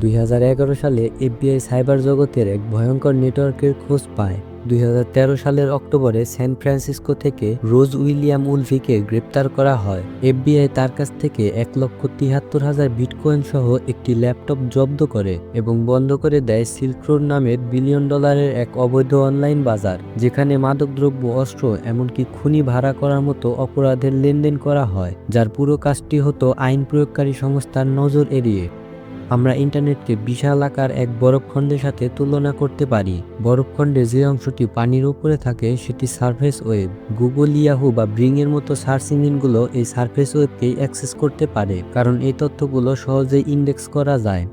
দুই হাজার এগারো সালে এফবিআই সাইবার জগতের এক ভয়ঙ্কর নেটওয়ার্কের খোঁজ পায়। দুই হাজার তেরো সালের অক্টোবরে স্যান ফ্রান্সিসকো থেকে রোজ উইলিয়াম উলভিকে গ্রেপ্তার করা হয়। এফবিআই তার কাছ থেকে এক লক্ষ তিয়াত্তর হাজার বিটকয়েন সহ একটি ল্যাপটপ জব্দ করে এবং বন্ধ করে দেয় সিল্ক রোড নামের বিলিয়ন ডলারের এক অবৈধ অনলাইন বাজার, যেখানে মাদকদ্রব্য, অস্ত্র, এমনকি খুনি ভাড়া করার মতো অপরাধের লেনদেন করা হয়, যার পুরো কাজটি হতো আইন প্রয়োগকারী সংস্থার নজর এড়িয়ে। আমরা ইন্টারনেটকে বিশাল আকার এক বরফখণ্ডের সাথে তুলনা করতে পারি। বরফখণ্ডের যে অংশটি পানির উপরে থাকে, সেটি সারফেস ওয়েব গুগল, ইয়াহু বা ব্রিং এর মতো সার্চ ইঞ্জিনগুলো এই সারফেস ওয়েবকেই অ্যাক্সেস করতে পারে, কারণ এই তথ্যগুলো সহজেই ইন্ডেক্স করা যায়।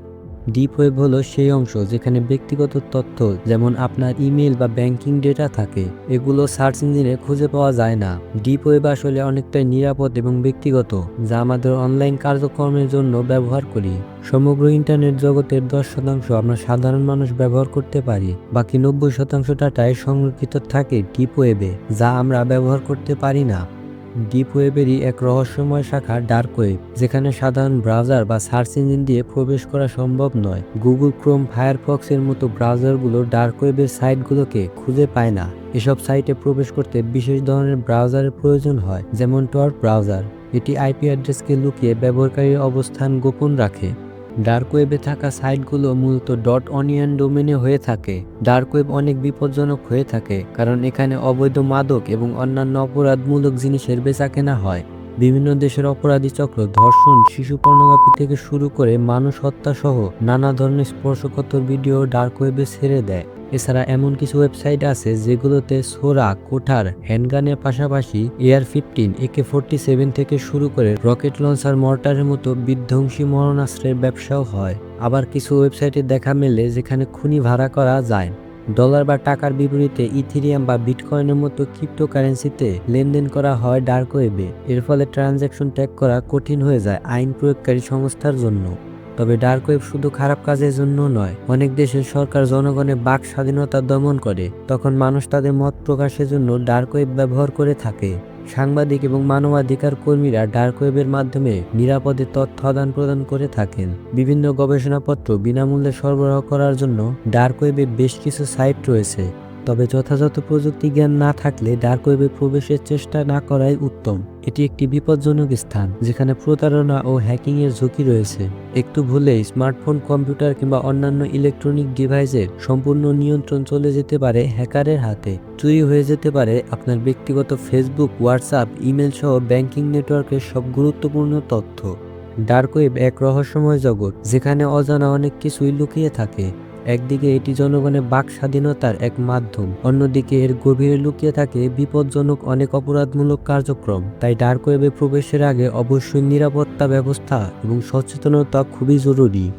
ডিপ ওয়েব হলো সেই অংশ যেখানে ব্যক্তিগত তথ্য, যেমন আপনার ইমেল বা ব্যাংকিং ডেটা থাকে, এগুলো সার্চ ইঞ্জিনে খুঁজে পাওয়া যায় না। ডিপ ওয়েব আসলে অনেকটাই নিরাপদ এবং ব্যক্তিগত, যা আমাদের অনলাইন কার্যক্রমের জন্য ব্যবহার করি। সমগ্র ইন্টারনেট জগতের দশ শতাংশ আমরা সাধারণ মানুষ ব্যবহার করতে পারি, বাকি নব্বই শতাংশ ডাটায় সংরক্ষিত থাকে ডিপ ওয়েবে যা আমরা ব্যবহার করতে পারি না। ডিপ ওয়েবেরই এক রহস্যময় শাখা ডার্ক ওয়েব, যেখানে সাধারণ ব্রাউজার বা সার্চ ইঞ্জিন দিয়ে প্রবেশ করা সম্ভব নয়। গুগল ক্রোম ফায়ারফক্স এর মতো ব্রাউজারগুলো ডার্ক ওয়েবের সাইটগুলোকে খুঁজে পায় না। এসব সাইটে প্রবেশ করতে বিশেষ ধরনের ব্রাউজারের প্রয়োজন হয়, যেমন টর ব্রাউজার। এটি আইপি অ্যাড্রেসকে লুকিয়ে ব্যবহারকারীর অবস্থান গোপন রাখে। ডার্ক ওয়েবে থাকা সাইটগুলো মূলত ডট অনিয়ন ডোমেনে হয়ে থাকে। ডার্ক ওয়েব অনেক বিপজ্জনক হয়ে থাকে, কারণ এখানে অবৈধ মাদক এবং অন্যান্য অপরাধমূলক জিনিসের বেচা কেনা হয়। বিভিন্ন দেশের অপরাধী চক্র, ধর্ষণ, শিশু পর্নোগ্রাফি থেকে শুরু করে মানুষ হত্যা সহ নানা ধরনের স্পর্শকাতর ভিডিও ডার্ক ওয়েবে ছেড়ে দেয়। এছাড়া এমন কিছু ওয়েবসাইট আছে যেগুলোতে সোরা, কোঠার, হ্যান্ডগানের পাশাপাশি air fifteen AK forty seven থেকে শুরু করে রকেট লঞ্চার, মর্টারের মতো বিধ্বংসী মরণাস্ত্রের ব্যবসাও হয়। আবার কিছু ওয়েবসাইটে দেখা মেলে যেখানে খুনি ভাড়া করা যায়। ডলার বা টাকার বিপরীতে ইথিরিয়াম বা বিটকয়েনের মতো ক্রিপ্টোকারেন্সিতে লেনদেন করা হয় ডার্ক ওয়েবে। এর ফলে ট্রানজ্যাকশন ট্যাগ করা কঠিন হয়ে যায় আইন প্রয়োগকারী সংস্থার জন্য। তবে ডার্ক ওয়েব শুধু খারাপ কাজের জন্য নয়, অনেক দেশের সরকার জনগণের বাক স্বাধীনতা দমন করে, তখন মানুষ তাদের মত প্রকাশের জন্য ডার্ক ওয়েব ব্যবহার করে থাকে। সাংবাদিক এবং মানবাধিকার কর্মীরা ডার্ক ওয়েবের মাধ্যমে নিরাপদে তথ্য আদান প্রদান করে থাকেন। বিভিন্ন গবেষণাপত্র বিনামূল্যে সরবরাহ করার জন্য ডার্ক ওয়েবে বেশ কিছু সাইট রয়েছে। তবে যথাযথ প্রযুক্তি জ্ঞান না থাকলে ডার্ক ওয়েবে প্রবেশের চেষ্টা না করাই উত্তম। এটি একটি বিপজ্জনক স্থান, যেখানে প্রতারণা ও হ্যাকিং এর ঝুঁকি রয়েছে। একটু ভুলেই স্মার্টফোন, কম্পিউটার কিংবা অন্যান্য ইলেকট্রনিক ডিভাইসের সম্পূর্ণ নিয়ন্ত্রণ চলে যেতে পারে হ্যাকারের হাতে। চুরি হয়ে যেতে পারে আপনার ব্যক্তিগত ফেসবুক, হোয়াটসঅ্যাপ, ইমেল সহ ব্যাংকিং নেটওয়ার্কের সব গুরুত্বপূর্ণ তথ্য। ডার্ক ওয়েব এক রহস্যময় জগৎ, যেখানে অজানা অনেক কিছুই লুকিয়ে থাকে। একদিকে এটি জনগণের বাক স্বাধীনতার এক মাধ্যম, অন্যদিকে এর গভীরে লুকিয়ে থাকে বিপজ্জনক অনেক অপরাধমূলক কার্যক্রম। তাই ডার্ক ওয়েবে প্রবেশের আগে অবশ্যই নিরাপত্তা ব্যবস্থা এবং সচেতনতা খুবই জরুরি।